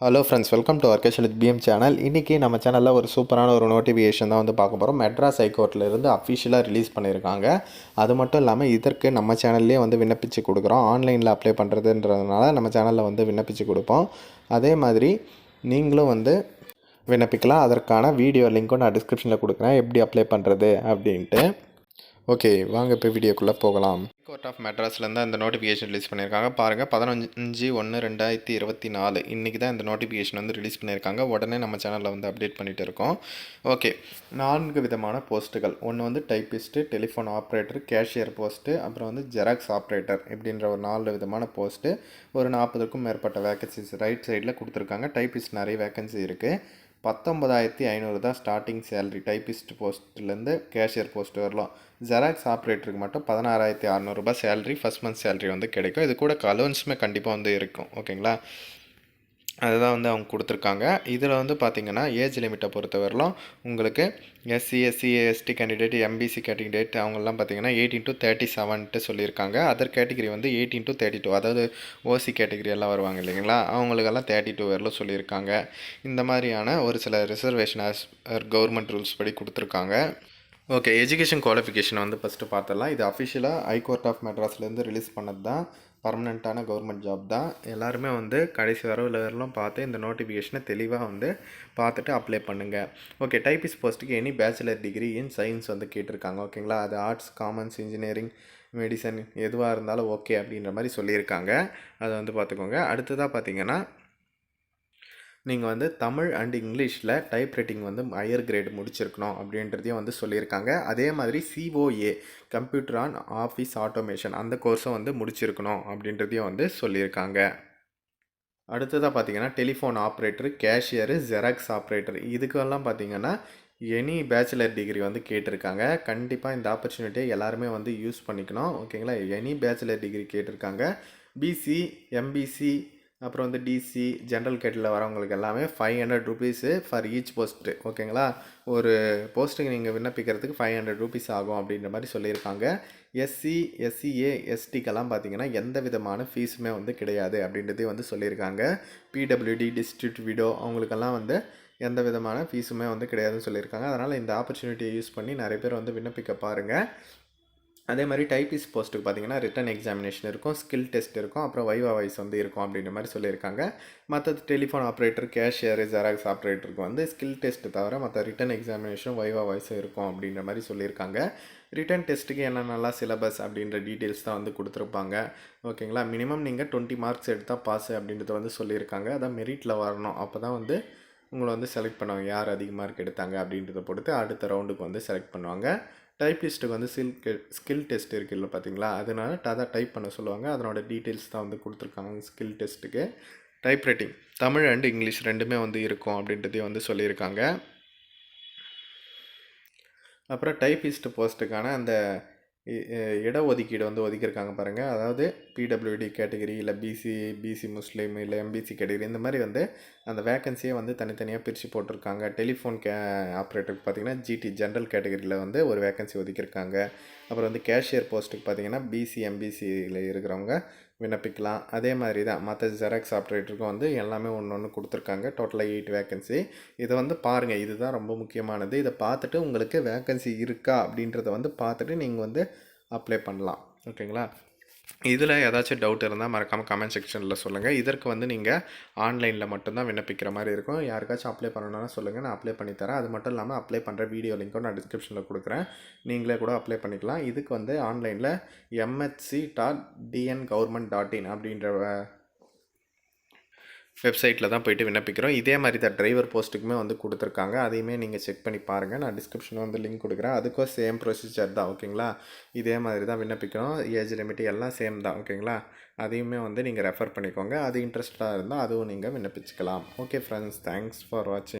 Hello friends welcome to ஒர்க்கேஷன் with PM channel இன்றைக்கி நம்ம சேனலில் ஒரு சூப்பரான ஒரு நோட்டிஃபிகேஷன் தான் வந்து பார்க்க போகிறோம் மெட்ராஸ் ஹைகோர்ட்லேருந்து அஃபிஷியலாக ரிலீஸ் பண்ணியிருக்காங்க அது மட்டும் இல்லாமல் இதற்கு நம்ம சேனல்லே வந்து விண்ணப்பிச்சு கொடுக்குறோம். ஆன்லைனில் அப்ளை பண்ணுறதுன்றதுனால நம்ம சேனலில் வந்து விண்ணப்பிச்சு கொடுப்போம். அதே மாதிரி நீங்களும் வந்து விண்ணப்பிக்கலாம். அதற்கான வீடியோ லிங்க்கும் நான் டிஸ்கிரிப்ஷனில் கொடுக்குறேன். எப்படி அப்ளை பண்ணுறது அப்படின்ட்டு. ஓகே வாங்க இப்போ வீடியோக்குள்ளே போகலாம். கோர்ட் ஆஃப் மெட்ராஸ்லேருந்து அந்த நோட்டிஃபிகேஷன் ரிலீஸ் பண்ணியிருக்காங்க. பாருங்கள் பதினஞ்சு ஒன்று ரெண்டாயிரத்தி இருபத்தி நாலு. இன்றைக்கி தான் இந்த நோட்டிஃபிகேஷன் வந்து ரிலீஸ் பண்ணியிருக்காங்க. உடனே நம்ம சேனலில் வந்து அப்டேட் பண்ணிகிட்டு இருக்கோம். ஓகே நான்கு விதமான போஸ்ட்டுகள் ஒன்று வந்து typist telephone operator cashier post அப்புறம் வந்து ஜெராக்ஸ் ஆப்ரேட்டர் இப்படின்ற ஒரு நாலு விதமான போஸ்ட்டு ஒரு நாற்பதுக்கும் மேற்பட்ட வேகன்சிஸ் ரைட் சைடில் கொடுத்துருக்காங்க. டைப்பிஸ்ட் நிறைய வேக்கன்சி இருக்குது பத்தொன்பதாயிரத்தி ஐநூறு தான் ஸ்டார்டிங் சேலரி டைப்பிஸ்ட் போஸ்ட்லேருந்து கேஷியர் போஸ்ட் வரலாம். ஜெராக்ஸ் ஆப்ரேட்டருக்கு மட்டும் பதினாறாயிரத்தி அறநூறுபா சேலரி ஃபஸ்ட் மந்த் சேலரி வந்து கிடைக்கும். இது கூட அலோன்ஸுமே கண்டிப்பாக வந்து இருக்கும். ஓகேங்களா அதுதான் வந்து அவங்க கொடுத்துருக்காங்க. இதில் வந்து பார்த்திங்கன்னா ஏஜ் லிமிட்டை பொறுத்தவரையிலும் உங்களுக்கு SC SC ST candidate MBC candidate அவங்கெல்லாம் பார்த்தீங்கன்னா எயிட்டீன் டு தேர்ட்டி செவன்ட்டு சொல்லியிருக்காங்க. அதர் கேட்டகிரி வந்து எயிட்டீன் டு தேர்ட்டி டூ அதாவது ஓசி கேட்டகிரி எல்லாம் வருவாங்க இல்லைங்களா? அவங்களுக்கெல்லாம் தேர்ட்டி டூ வரலும் சொல்லியிருக்காங்க. இந்த மாதிரியான ஒரு சில ரிசர்வேஷன் கவர்மெண்ட் ரூல்ஸ் படி கொடுத்துருக்காங்க. ஓகே எஜுகேஷன் குவாலிஃபிகேஷன் வந்து ஃபஸ்ட்டு பார்த்துடலாம். இது அஃபிஷியலாக ஹைகோர்ட் ஆஃப் மெட்ராஸ்லேருந்து ரிலீஸ் பண்ணது தான் பர்மனெண்ட்டான கவர்மெண்ட் ஜாப் தான். எல்லாருமே வந்து கடைசி வரவில் வரலாம் பார்த்து இந்த நோட்டிஃபிகேஷனை தெளிவாக வந்து பார்த்துட்டு அப்ளை பண்ணுங்கள் ஓகே டைப்பிஸ் போஸ்ட்டுக்கு any bachelor degree in science வந்து கேட்டிருக்காங்க. ஓகேங்களா அது ஆர்ட்ஸ் காமர்ஸ் இன்ஜினியரிங் மெடிசன் எதுவாக இருந்தாலும் ஓகே அப்படின்ற மாதிரி சொல்லியிருக்காங்க. அதை வந்து பார்த்துக்கோங்க. அடுத்ததாக பார்த்தீங்கன்னா நீங்கள் வந்து தமிழ் அண்ட் இங்கிலீஷில் டைப் ரைட்டிங் வந்து ஹையர் கிரேட் முடிச்சிருக்கணும் அப்படின்றதையும் வந்து சொல்லியிருக்காங்க. அதே மாதிரி COA computer on office automation அந்த கோர்ஸும் வந்து முடிச்சிருக்கணும் அப்படின்றதையும் வந்து சொல்லியிருக்காங்க. அடுத்ததாக பார்த்தீங்கன்னா telephone operator cashier xerox operator இதுக்கெல்லாம் பார்த்தீங்கன்னா எனி பேச்சுலர் டிகிரி வந்து கேட்டிருக்காங்க. கண்டிப்பாக இந்த ஆப்பர்ச்சுனிட்டியை எல்லாருமே வந்து யூஸ் பண்ணிக்கணும். ஓகேங்களா எனி பேச்சுலர் டிகிரி கேட்டிருக்காங்க. பிசி எம்பிசி அப்புறம் வந்து டிசி ஜென்ரல் கேட்டில் வரவங்களுக்கு எல்லாமே five hundred rupees for each post ஓகேங்களா ஒரு போஸ்ட்டுக்கு நீங்கள் விண்ணப்பிக்கிறதுக்கு ஃபைவ் ஹண்ட்ரட் ருபீஸ் ஆகும் அப்படின்ற மாதிரி சொல்லியிருக்காங்க. எஸ்சி எஸ்சிஏ எஸ்டிக்கெல்லாம் பார்த்தீங்கன்னா எந்த விதமான ஃபீஸுமே வந்து கிடையாது அப்படின்றதையும் வந்து சொல்லியிருக்காங்க. பிடபிள்யூடி டிஸ்ட்ரிக்ட் விடோ அவங்களுக்கெல்லாம் வந்து எந்த விதமான ஃபீஸுமே வந்து கிடையாதுன்னு சொல்லியிருக்காங்க. அதனால் இந்த ஆப்பர்ச்சுனிட்டியை யூஸ் பண்ணி நிறைய பேர் வந்து விண்ணப்பிக்க பாருங்கள் அதே மாதிரி டைப்பிஸ் போஸ்ட்டுக்கு பார்த்தீங்கன்னா ரிட்டன் எக்ஸாமினேஷன் இருக்கும் ஸ்கில் டெஸ்ட் இருக்கும் அப்புறம் வைவா வாய்ஸ் வந்து இருக்கும் அப்படின்ற மாதிரி சொல்லியிருக்காங்க. மற்ற டெலிஃபோன் ஆப்ரேட்டர் கேஷியர் ஜெராக்ஸ் ஆப்ரேட்டருக்கு வந்து ஸ்கில் டெஸ்ட் தவிர மற்ற ரிட்டன் எக்ஸாமினேஷன் வைவா வைஸும் இருக்கும் அப்படின்ற மாதிரி சொல்லியிருக்காங்க. ரிட்டன் டெஸ்ட்டுக்கு என்னென்னலாம் சிலபஸ் அப்படின்ற டீட்டெயில்ஸ் தான் வந்து கொடுத்துருப்பாங்க. ஓகேங்களா? மினிமம் நீங்கள் டுவெண்ட்டி மார்க்ஸ் எடுத்தால் பாஸ் அப்படின்றத வந்து சொல்லியிருக்காங்க. அதான் மெரிட்டில் வரணும். அப்போ தான் வந்து உங்களை வந்து செலக்ட் பண்ணுவாங்க. யார் அதிக மார்க் எடுத்தாங்க அப்படின்றத பொறுத்து அடுத்த ரவுண்டுக்கு வந்து செலக்ட் பண்ணுவாங்க. டைப்பிஸ்ட்டுக்கு வந்து சில் ஸ்கில் டெஸ்ட் இருக்குல்ல பார்த்தீங்களா? அதனால் அதை டைப் பண்ண சொல்லுவாங்க. அதனோட டீட்டெயில்ஸ் தான் வந்து கொடுத்துருக்காங்க ஸ்கில் டெஸ்ட்டுக்கு. Type writing. Tamil and English ரெண்டுமே வந்து இருக்கும் அப்படின்றதையும் வந்து சொல்லியிருக்காங்க. அப்புறம் டைப்பிஸ்ட் போஸ்ட்டுக்கான அந்த இடஒதுக்கீடு வந்து ஒதுக்கியிருக்காங்க பாருங்கள் அதாவது பிடபிள்யூடி கேட்டகரி இல்லை பிசி பிசி முஸ்லீம் இல்லை எம்பிசி கேட்டகரி இந்த மாதிரி வந்து அந்த வேக்கன்சியை வந்து தனித்தனியாக பிரித்து போட்டிருக்காங்க. டெலிஃபோன் கே ஆப்ரேட்டருக்கு பார்த்தீங்கன்னா ஜிடி ஜென்ரல் கேட்டகரியில் வந்து ஒரு வேக்கன்சி ஒதுக்கியிருக்காங்க. அப்புறம் வந்து கேஷியர் போஸ்ட்டுக்கு பார்த்தீங்கன்னா பிசி எம்பிசியில் இருக்கிறவங்க. விண்ணப்பிக்கலாம். அதே மாதிரி தான் மற்ற ஜெராக்ஸ் ஆப்ரேட்டருக்கும் வந்து எல்லாமே ஒன்று ஒன்று கொடுத்துருக்காங்க. டோட்டலாக எயிட் வேக்கன்சி இதை வந்து பாருங்கள் இதுதான் ரொம்ப முக்கியமானது. இதை பார்த்துட்டு உங்களுக்கு வேக்கன்சி இருக்கா அப்படின்றத வந்து பார்த்துட்டு நீங்கள் வந்து அப்ளை பண்ணலாம். ஓகேங்களா? இதில் ஏதாச்சும் டவுட் இருந்தால் மறக்காமல் கமெண்ட் செக்ஷனில் சொல்லுங்கள் இதற்கு வந்து நீங்கள் ஆன்லைனில் மட்டும்தான் விண்ணப்பிக்கிற மாதிரி இருக்கும். யாருக்காச்சும் அப்ளை பண்ணணும்னா சொல்லுங்கள் நான் அப்ளை பண்ணித்தரேன் அது மட்டும் இல்லாமல் அப்ளை பண்ணுற வீடியோ லிங்க்கும் நான் டிஸ்கிரிப்ஷனில் கொடுக்குறேன். நீங்களே கூட அப்ளை பண்ணிக்கலாம். இதுக்கு வந்து ஆன்லைனில் MHC dot TN government dot in அப்படின்ற வெப்சைட்டில் தான் போயிட்டு விண்ணப்பிக்கிறோம். இதே மாதிரி தான் டிரைவர் போஸ்ட்டுக்குமே வந்து கொடுத்துருக்காங்க. அதையுமே நீங்கள் செக் பண்ணி பாருங்கள் நான் டிஸ்கிரிப்ஷனில் வந்து லிங்க் கொடுக்குறேன். அதுக்கும் சேம் ப்ரொசீஜர் தான் ஓகேங்களா இதே மாதிரி தான் விண்ணப்பிக்கிறோம். ஏஜ் லிமிட் எல்லாம் சேம் தான் ஓகேங்களா அதையுமே வந்து நீங்கள் ரெஃபர் பண்ணிக்கோங்க. அது இன்ட்ரெஸ்டாக இருந்தால் அதுவும் நீங்கள் விண்ணப்பிச்சுக்கலாம். ஓகே ஃப்ரெண்ட்ஸ் தேங்க்ஸ் ஃபார் வாட்சிங்